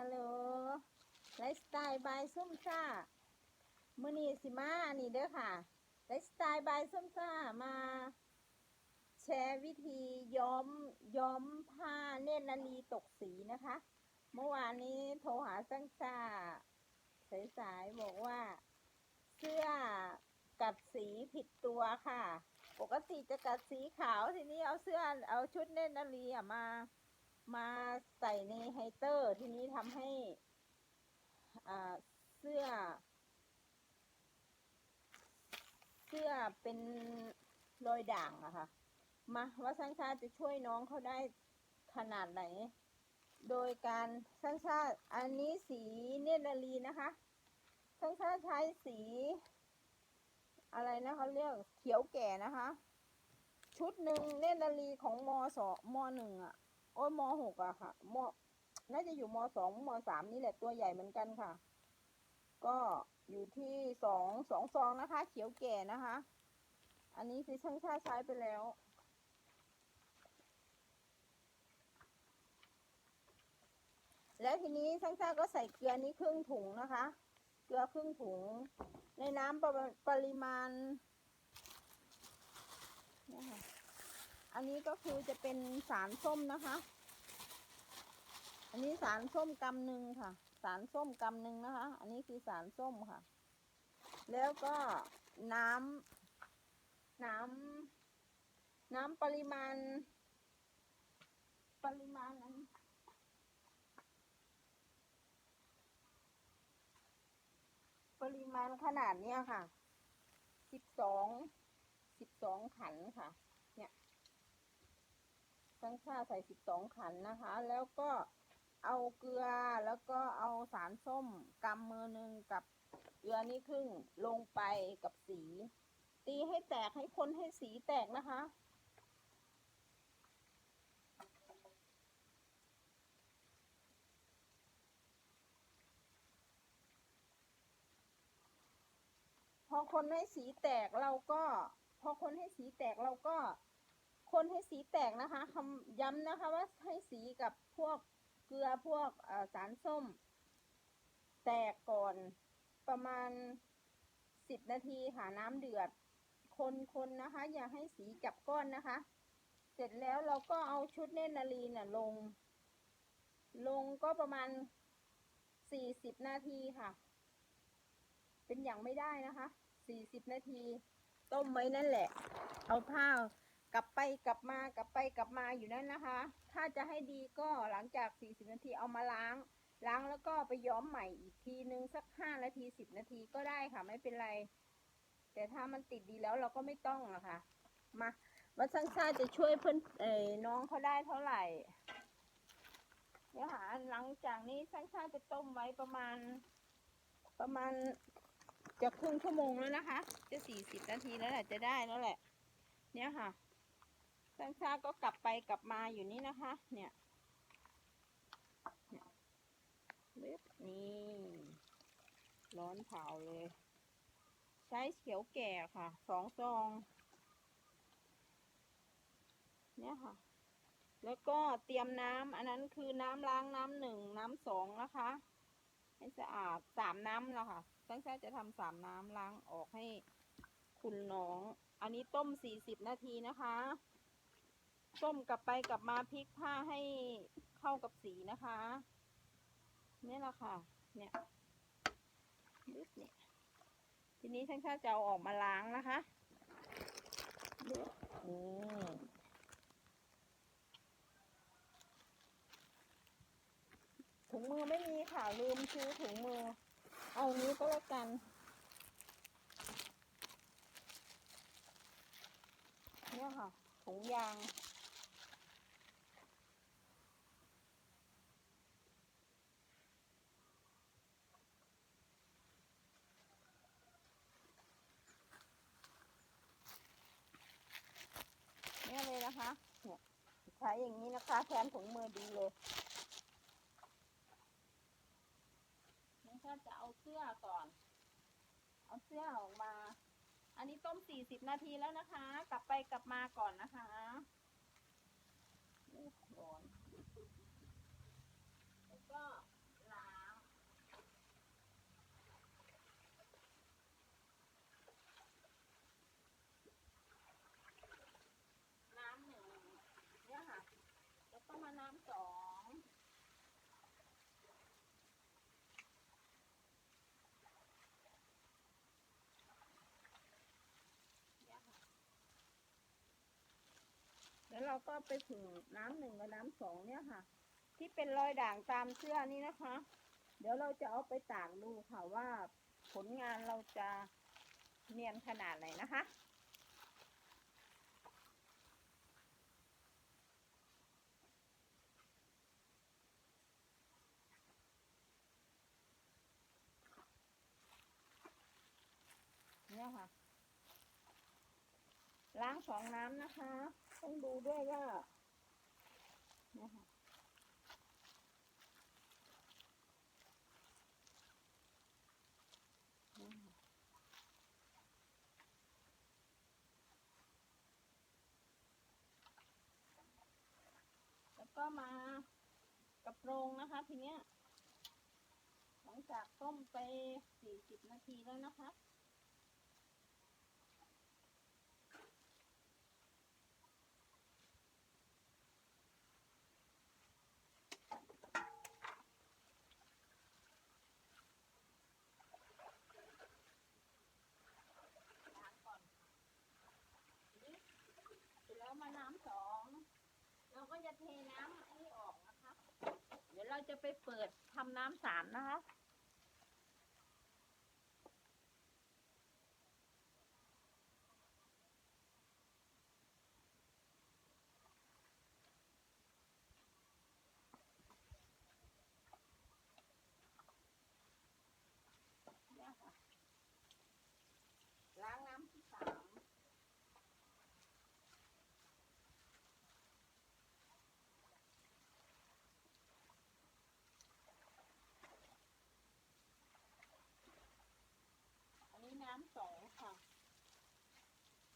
ฮัลโหลไลฟ์สไตล์บายส้มซ่ามื่อนี้สิมานี่เด้อค่ะไลฟ์สไตล์บายส้มซ่ามาแชร์วิธีย้อมย้อมผ้าเนตรนารีตกสีนะคะ เมื่อวานนี้โทรหาสังซ่าสายๆบอกว่า เสื้อกัดสีผิดตัวค่ะ ปกติจะกัดสีขาวทีนี้เอาเสื้อเอาชุดเนตรนารีมา มาใส่ในไฮเตอร์ ทีนี้ทำให้เสื้อ เสื้อเป็นรอยด่างอะค่ะ มาว่าช่างชาติจะช่วยน้องเขาได้ขนาดไหน โดยการช่างชาติอันนี้สีเนตรนารีนะคะช่างชาติใช้สี อะไรนะเขาเรียกเขียวแก่นะคะ ชุดหนึ่งเนตรนารีของมสองมหนึ่งอะ อ้ยมหกอะค่ะมน่าจะอยู่มสองมสามนี่แหละตัวใหญ่เหมือนกันค่ะ ก็อยู่ที่สองสองซองนะคะ เขียวแก่นะคะ อันนี้คือช่างชาใช้ไปแล้ว แล้วทีนี้ช่างชาก็ใส่เกลือนี้ครึ่งถุงนะคะ เกลือครึ่งถุง ในน้ำปร,ปริมาณเนี่ยค่ะ อันนี้ก็คือจะเป็นสารส้มนะคะ อันนี้สารส้มกำหนึ่งค่ะ สารส้มกำหนึ่งนะคะ อันนี้คือสารส้มค่ะ แล้วก็น้ำน้ำน้ำปริมาณ ปริมาณนั้นปริมาณขนาดเนี้ยค่ะ สิบสอง สิบสองขันค่ะ ตั้งค่าใส่สิบสองขันนะคะ แล้วก็เอาเกลือแล้วก็เอาสารส้มกำมือหนึ่งกับเกลือนี่ครึ่งลงไปกับสี ตีให้แตกให้คนให้สีแตกนะคะ พอคนให้สีแตกเราก็ พอคนให้สีแตกเราก็ คนให้สีแตกนะคะคำย้ำนะคะว่าให้สีกับพวกเกลือพวกสารส้ม แตกก่อนประมาณสิบนาทีค่ะน้ำเดือด คนคนนะคะ อย่าให้สีจับก้อนนะคะ เสร็จแล้วเราก็เอาชุดเนตรนารีน่ะลง ลงก็ประมาณสี่สิบนาทีค่ะ เป็นอย่างไม่ได้นะคะสี่สิบนาที ต้มไว้นั่นแหละ เอาผ้า กลับไปกลับมากลับไปกลับมาอยู่นั่นนะคะ ถ้าจะให้ดีก็หลังจากสี่สิบนาทีเอามาล้าง ล้างแล้วก็ไปย้อมใหม่อีกทีนึงสักห้านาทีสิบนาทีก็ได้ค่ะไม่เป็นไร แต่ถ้ามันติดดีแล้วเราก็ไม่ต้องหรอกค่ะ มาวัดสังชาจะช่วยเพื่อนเอ่ยน้องเขาได้เท่าไหร่เนี่ยค่ะหลังจากนี้สังชาจะต้มไว้ประมาณ ประมาณจะครึ่งชั่วโมงแล้วนะคะ จะสี่สิบนาทีแล้วแหละจะได้แล้วแหละ เนี่ยค่ะ สังชาก็กลับไปกลับมาอยู่นี่นะคะเนี่ยเนี่ยเล็บนี่ ร้อนเผาเลย ใช้เขียวแก่ค่ะ สองซอง เนี่ยค่ะ แล้วก็เตรียมน้ำอันนั้นคือน้ำล้างน้ำหนึ่งน้ำสองนะคะ ให้สะอาดสามน้ำแล้วค่ะตั้งใจจะทำสามน้ำล้างออกให้คุณน้อง อันนี้ต้มสี่สิบนาทีนะคะ ต้มกลับไปกลับมาพลิกผ้าให้เข้ากับสีนะคะนี่แหละค่ะ เนี่ยลึกเนี่ย ทีนี้ช่างชาติจะเอาออกมาล้างนะคะลึกนี่ถุงมือไม่มีค่ะ ลืมซื้อถุงมือ เอานี้ก็แล้วกัน เนี่ยค่ะ ถุงยาง เนะคะเนี่ยใช้อย่างนี้นะคะ แทนถุงมือดีเลยนี่ก็จะเอาเสื้อก่อน เอาเสื้อออกมา อันนี้ต้มสี่สิบนาทีแล้วนะคะ กลับไปกลับมาก่อนนะคะโอ้ร้อนแล้วก็ล้าง น้ำสองเนี่ยค่ะ แล้วเราก็ไปผึ่งน้ำหนึ่งกับน้ำสองเนี่ยค่ะ ที่เป็นรอยด่างตามเสื้อนี่นะคะ เดี๋ยวเราจะเอาไปตากดูค่ะว่าผลงานเราจะเนียนขนาดไหนนะคะเนี่ยค่ะ ล้างสองน้ำนะคะ ต้องดูด้วยว่าเนี่ยค่ะนะคะแล้วก็มากระโรงนะคะทีเนี้ย หลังจากต้มไปสี่สิบนาทีแล้วนะคะ ล้างก่อนนี่เสร็จแล้วมาน้ำสอง เราก็จะเทน้ำอันนี้ออกนะคะ เดี๋ยวเรา จะไปเปิดทำน้ำสามนะคะ เนี่ยค่ะ ล้างน้ำที่สาม อันนี้น้ำสองค่ะ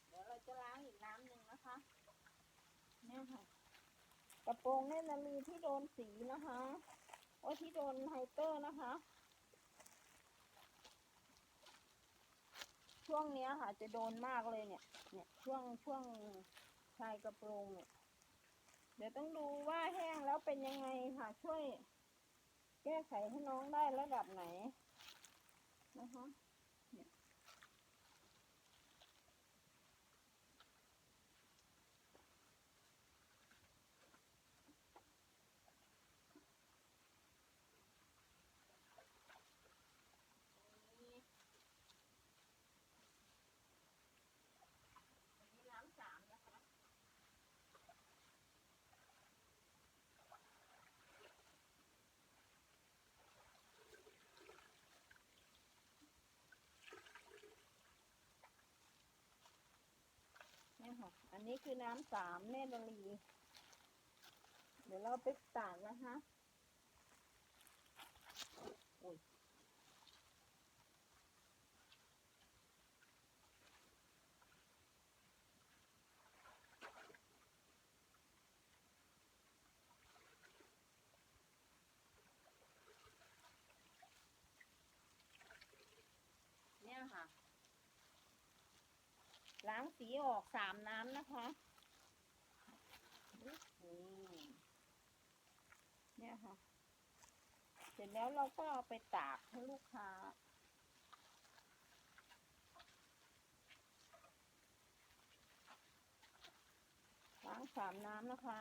เดี๋ยวเราจะล้างอีกน้ำหนึ่งนะคะ เนี่ยค่ะ กระโปรงเนี่ยนะมีที่โดนสีนะคะโอ้ยที่โดนไฮเตอร์นะคะ ช่วงเนี้ยค่ะ จะโดนมากเลยเนี่ย เนี่ยช่วงช่วงชายกระโปรงเนี่ย เดี๋ยวต้องดูว่าแห้งแล้วเป็นยังไงค่ะ ช่วย แก้ไขให้น้องได้ระดับไหนนะคะเนี่ยนี่อันนี้น้ำสามนะคะ เนี่ยค่ะ อันนี้คือน้ำสามเนตรลี เดี๋ยวเราไปตากนะคะโอ้ยเนี่ยค่ะ ล้างสีออกสามน้ำนะคะนี่เนี่ยค่ะ เสร็จแล้วเราก็เอาไปตากให้ลูกค้า ล้างสามน้ำนะคะ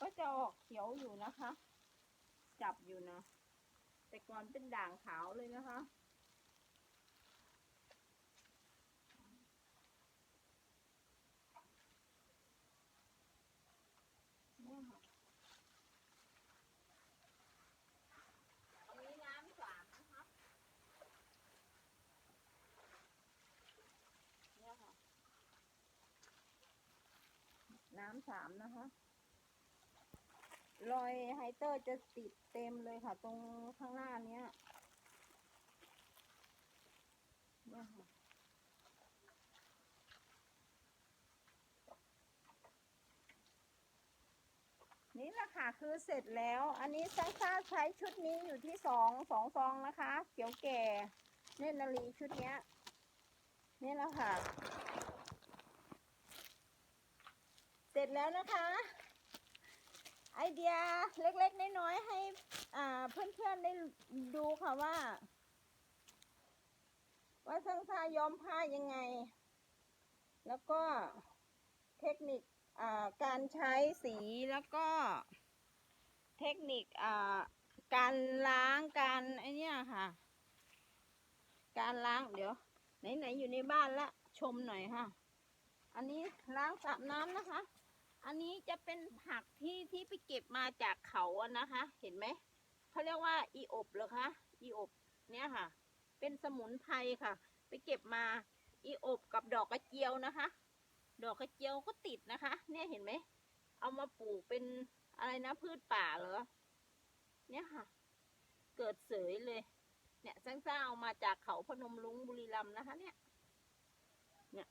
ก็จะออกเขียวอยู่นะคะ จับอยู่นะ แต่ก่อนเป็นด่างขาวเลยนะคะ เนี่ยค่ะอันนี้น้ำสามนะคะ เนี่ยค่ะ น้ำ สามนะคะ รอยไฮเตอร์จะติดเต็มเลยค่ะ ตรงข้างหน้าเนี้ยเนี่ยค่ะนี่แหละค่ะคือเสร็จแล้ว อันนี้ซังซ่าใช้ชุดนี้อยู่ที่สองสองซองนะคะ เขียวแก่ เนตรนารีชุดเนี้ยนี่แหละค่ะ ร็จแล้วนะคะ ไอเดียเล็กๆน้อยๆให้เพื่อนๆได้ดูค่ะว่า ว่าช่างผ้าย้อมผ้ายังไง แล้วก็เทคนิคการใช้สีแล้วก็ เทคนิคการล้างการไอเนี้ยค่ะ การล้างเดี๋ยว ไหนๆอยู่ในบ้านละชมหน่อยค่ะ อันนี้ล้างสระน้ำนะคะ อันนี้จะเป็นผักที่ที่ไปเก็บมาจากเขาอะนะคะ เห็นไหมเขาเรียกว่าอีอบเหรอคะอีอบเนี่ยค่ะ เป็นสมุนไพรค่ะ ไปเก็บมาอีอบกับดอกกระเจียวนะคะ ดอกกระเจียวก็ติดนะคะ เนี่ยเห็นไหมเอามาปลูกเป็นอะไรนะพืชป่าเหรอเนี่ยค่ะ เกิดเสยเลย เนี่ยสร้างๆเอามาจากเขาพนมลุงบุรีรัมย์นะคะ เนี่ย เนี่ย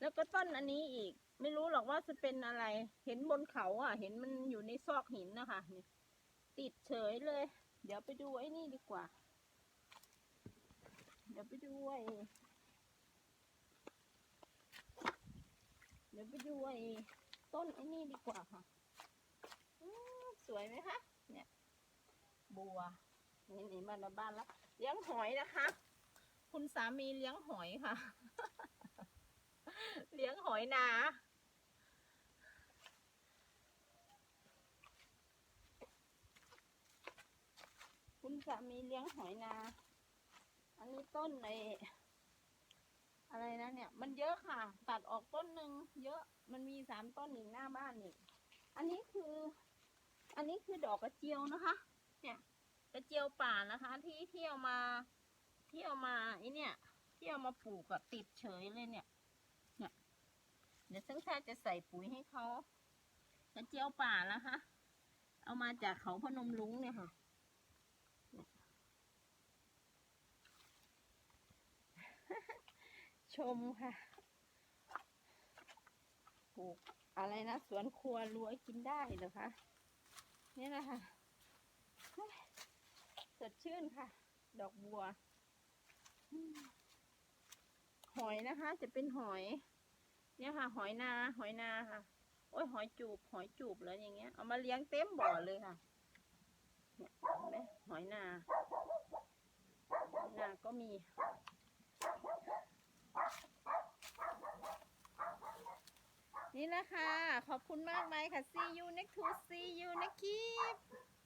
แล้วก็ต้นอันนี้อีก ไม่รู้หรอกว่าจะเป็นอะไร เห็นบนเขาอะ เห็นมันอยู่ในซอกหินนะคะนี่ติดเฉยเลย เดี๋ยวไปดูไอ้นี่ดีกว่า เดี๋ยวไปดูไอ้เดี๋ยวไปดูไอ้ต้นไอ้นี่ดีกว่าค่ะสวยไหมคะ เนี่ย บัว นี่นี่มาในบ้านแล้วเลี้ยงหอยนะคะ คุณสามีเลี้ยงหอยค่ะ เลี้ยงหอยนาคุณสามีเลี้ยงหอยนา อันนี้ต้นในอะไรนะเนี่ย มันเยอะค่ะ ตัดออกต้นหนึ่งเยอะ มันมีสามต้นอีกหน้าบ้านอีกอันนี้คือ อันนี้คือดอกกระเจียวนะคะ เนี่ยกระเจียวป่านะคะ ที่ที่เอามาที่เอามาไอเนี่ยที่เอามาปลูกอะติดเฉยเลยเนี่ย ดี๋ยวซึ่งชาจะใส่ปุ๋ยให้เขากระเจียวป่านะคะ เอามาจากเขาพนมลุงเนี่ยค่ะ ชมค่ะปลูกอะไรนะ สวนครัวรวยกินได้เหรอคะนี่นะคะสดชื่นค่ะ ดอกบัว หอยนะคะ จะเป็นหอย เนี่ยค่ะ หอยนา หอยนาค่ะ โอ้ยหอยจูบ หอยจูบเลยอย่างเงี้ย เอามาเลี้ยงเต็มบ่อเลยค่ะ เนี่ยเห็นไหมหอยนาหอยนาก็มีนี่แหละคะ ขอบคุณมากมายค่ะ see you next to see you next clip